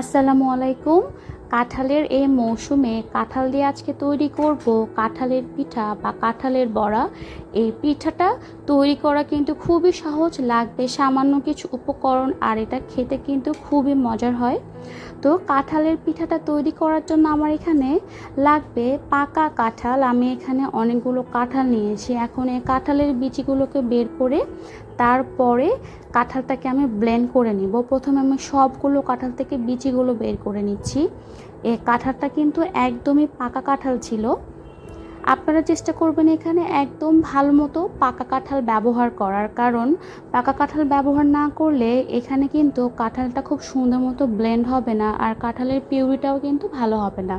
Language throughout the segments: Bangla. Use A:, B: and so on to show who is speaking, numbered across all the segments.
A: আসসালামু আলাইকুম। কাঁঠালের এই মৌসুমে কাঁঠাল দিয়ে আজকে তৈরি করব কাঁঠালের পিঠা বা কাঁঠালের বড়া। এই পিঠাটা তৈরি করা কিন্তু খুবই সহজ, লাগবে সামান্য কিছু উপকরণ আর এটা খেতে কিন্তু খুবই মজার হয়। তো কাঁঠালের পিঠাটা তৈরি করার জন্য আমার এখানে লাগবে পাকা কাঁঠাল। আমি এখানে অনেকগুলো কাঁঠাল নিয়েছি। এখন এই কাঁঠালের বিচিগুলোকে বের করে তারপরে কাঁঠালটাকে আমি ব্লেন্ড করে নিব। প্রথমে আমি সবগুলো কাঁঠাল থেকে বিচিগুলো বের করে নিচ্ছি। এই কাঁঠালটা কিন্তু একদমই পাকা কাঁঠাল ছিল। আপনারা চেষ্টা করবেন এখানে একদম ভালো মতো পাকা কাঁঠাল ব্যবহার করার। কারণ পাকা কাঁঠাল ব্যবহার না করলে এখানে কিন্তু কাঁঠালটা খুব সুন্দর মতো ব্লেন্ড হবে না আর কাঁঠালের পিউরিটাও কিন্তু ভালো হবে না।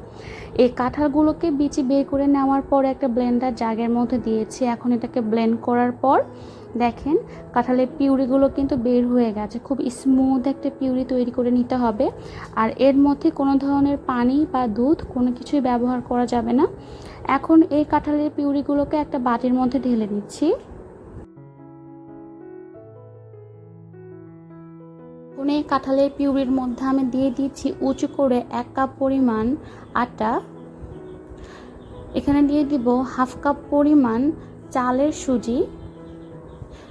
A: এই কাঁঠালগুলোকে বিচি বের করে নেওয়ার পর একটা ব্লেন্ডার জাগের মধ্যে দিয়েছি। এখন এটাকে ব্লেন্ড করার পর দেখেন, কাঁঠালের পিউরিগুলো কিন্তু বের হয়ে গেছে। খুব স্মুথ একটা পিউরি তৈরি করে নিতে হবে। আর এর মধ্যে কোনো ধরনের পানি বা দুধ কোনো কিছুই ব্যবহার করা যাবে না। এখন এই কাঁঠালের পিউরিগুলোকে একটা বাটির মধ্যে ঢেলে নিচ্ছি। এই কাঁঠালের পিউরির মধ্যে আমি দিয়ে দিচ্ছি উঁচু করে এক কাপ পরিমাণ আটা। এখানে দিয়ে দিব হাফ কাপ পরিমাণ চালের সুজি।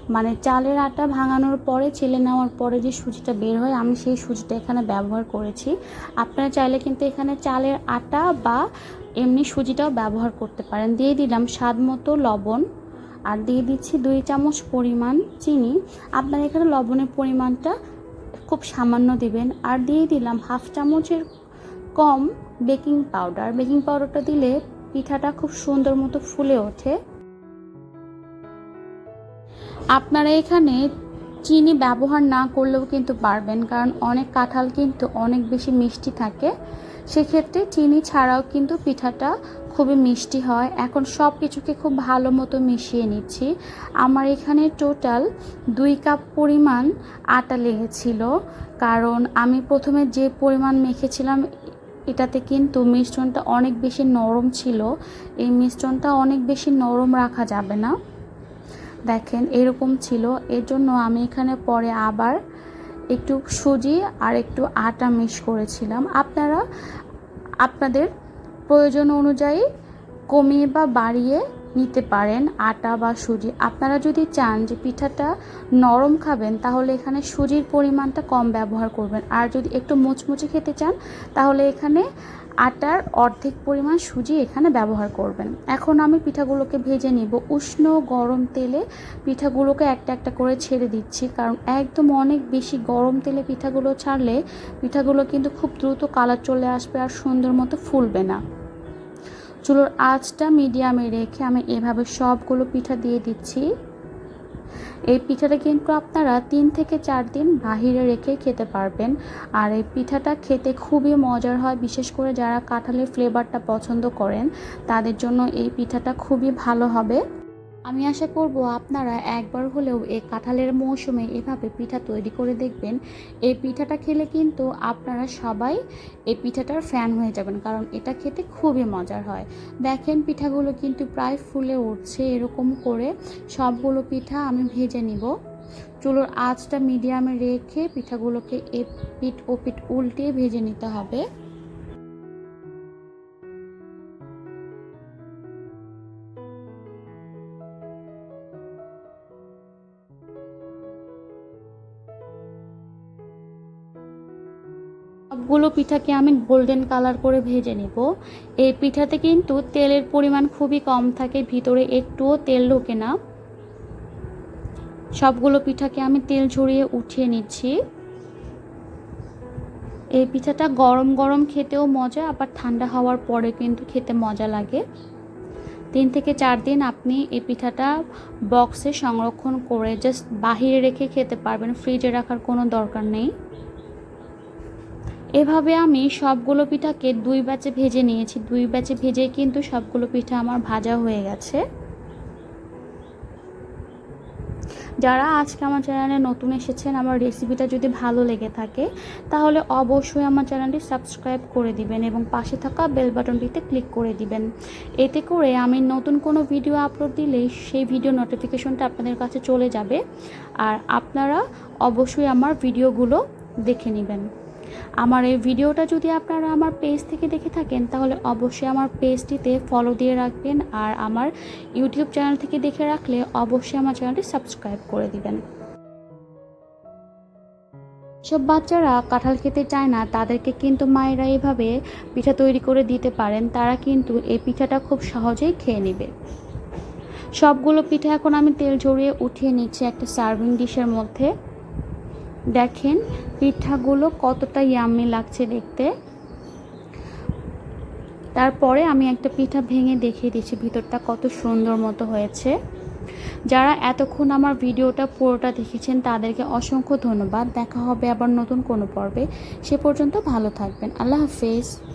A: মানে চালের আটা ভাঙানোর পরে ছেলে নেওয়ার পরে যে সুজিটা বের হয়, আমি সেই সুজিটা এখানে ব্যবহার করেছি। আপনারা চাইলে কিন্তু এখানে চালের আটা বা এমনি সুজিটাও ব্যবহার করতে পারেন। দিয়ে দিলাম স্বাদ মতো লবণ আর দিয়ে দিচ্ছি দুই চামচ পরিমাণ চিনি। আপনারা এখানে লবণের পরিমাণটা খুব সামান্য দিবেন। আর দিয়ে দিলাম হাফ চামচের কম বেকিং পাউডার। বেকিং পাউডারটা দিলে পিঠাটা খুব সুন্দর মতো ফুলে ওঠে। আপনারা এখানে চিনি ব্যবহার না করলেও কিন্তু পারবেন, কারণ অনেক কাঁঠাল কিন্তু অনেক বেশি মিষ্টি থাকে। সেক্ষেত্রে চিনি ছাড়াও কিন্তু পিঠাটা খুবই মিষ্টি হয়। এখন সব কিছুকে খুব ভালো মতো মিশিয়ে নিচ্ছি। আমার এখানে টোটাল দুই কাপ পরিমাণ আটা লেগেছিল, কারণ আমি প্রথমে যে পরিমাণ মেখেছিলাম, এটাতে কিন্তু মিশ্রণটা অনেক বেশি নরম ছিল। এই মিশ্রণটা অনেক বেশি নরম রাখা যাবে না। দেখেন, এরকম ছিল। এর জন্য আমি এখানে পরে আবার একটু সুজি আর একটু আটা মিক্স করেছিলাম। আপনারা, আপনাদের প্রয়োজন অনুযায়ী কমিয়ে বা বাড়িয়ে নিতে পারেন আটা বা সুজি। আপনারা যদি চান যে পিঠাটা নরম খাবেন, তাহলে এখানে সুজির পরিমাণটা কম ব্যবহার করবেন। আর যদি একটু মুচমুচে খেতে চান, তাহলে এখানে আটার অর্ধেক পরিমাণ সুজি এখানে ব্যবহার করবেন। এখন আমি পিঠাগুলোকে ভেজে নিব। উষ্ণ গরম তেলে পিঠাগুলোকে একটা একটা করে ছেড়ে দিচ্ছি, কারণ একদম অনেক বেশি গরম তেলে পিঠাগুলো ছাড়লে পিঠাগুলো কিন্তু খুব দ্রুত কালার চলে আসবে আর সুন্দর মতো ফুলবে না। চুলোর আঁচটা মিডিয়ামে রেখে আমি এভাবে সবগুলো পিঠা দিয়ে দিচ্ছি। এই পিঠাটা কিন্তু আপনারা তিন থেকে চার দিন বাহিরে রেখে খেতে পারবেন। আর এই পিঠাটা খেতে খুবই মজার হয়, বিশেষ করে যারা কাঁঠালের ফ্লেভারটা পছন্দ করেন, তাদের জন্য এই পিঠাটা খুবই ভালো হবে। আমি আশা করব আপনারা একবার হলেও এই কাঁঠালের মৌসুমে এভাবে পিঠা তৈরি করে দেখবেন। এই পিঠাটা খেলে কিন্তু আপনারা সবাই এই পিঠাটার ফ্যান হয়ে যাবেন, কারণ এটা খেতে খুবই মজার হয়। দেখেন পিঠাগুলো কিন্তু প্রায় ফুলে উঠছে এরকম করে। সবগুলো পিঠা আমি ভেজে নিব। চুলোর আঁচটা মিডিয়ামে রেখে পিঠাগুলোকে এ পিঠ ও পিঠ উল্টে ভেজে নিতে হবে। সবগুলো পিঠাকে আমি গোল্ডেন কালার করে ভেজে নেব। এই পিঠাতে কিন্তু তেলের পরিমাণ খুবই কম থাকে, ভিতরে একটুও তেল ঢোকে না। সবগুলো পিঠাকে আমি তেল ঝরিয়ে উঠিয়ে নিচ্ছি। এই পিঠাটা গরম গরম খেতেও মজা, আবার ঠান্ডা হওয়ার পরে কিন্তু খেতে মজা লাগে। তিন থেকে চার দিন আপনি এই পিঠাটা বক্সে সংরক্ষণ করে জাস্ট বাহিরে রেখে খেতে পারবেন ফ্রিজে রাখার কোনো দরকার নেই। এভাবে আমি সবগুলো পিঠাকে দুই ব্যাচে ভেজে নিয়েছি। দুই ব্যাচে ভেজে কিন্তু সবগুলো পিঠা আমার ভাজা হয়ে গেছে। যারা আজকে আমার চ্যানেলে নতুন এসেছেন, আমার রেসিপিটা যদি ভালো লেগে থাকে, তাহলে অবশ্যই আমার চ্যানেলটি সাবস্ক্রাইব করে দিবেন এবং পাশে থাকা বেল বাটনটিতে ক্লিক করে দিবেন। এতে করে আমি নতুন কোনো ভিডিও আপলোড দিলেই সেই ভিডিও নোটিফিকেশনটা আপনাদের কাছে চলে যাবে। আর আপনারা অবশ্যই আমার ভিডিওগুলো দেখে নেবেন। আমার এই ভিডিওটা যদি আপনারা আমার পেজ থেকে দেখে থাকেন, তাহলে অবশ্যই আমার পেজটিতে ফলো দিয়ে রাখবেন আর আমার ইউটিউব চ্যানেল থেকে দেখে রাখলে অবশ্যই আমার চ্যানেলটি সাবস্ক্রাইব করে দিবেন। সব বাচ্চারা কাঁঠাল খেতে চায় না, তাদেরকে কিন্তু মায়েরা এভাবে পিঠা তৈরি করে দিতে পারেন, তারা কিন্তু এই পিঠাটা খুব সহজেই খেয়ে নেবে। সবগুলো পিঠা এখন আমি তেল ঝরিয়ে উঠিয়ে নিচ্ছি একটা সার্ভিং ডিশের মধ্যে। দেখেন পিঠাগুলো কতটা ইয়াম্মি লাগছে দেখতে। তারপরে আমি একটা পিঠা ভেঙে দেখিয়ে দিচ্ছি, ভিতরটা কত সুন্দর মতো হয়েছে। যারা এতক্ষণ আমার ভিডিওটা পুরোটা দেখেছেন, তাদেরকে অসংখ্য ধন্যবাদ। দেখা হবে আবার নতুন কোনো পর্বে। সে পর্যন্ত ভালো থাকবেন। আল্লাহ হাফেজ।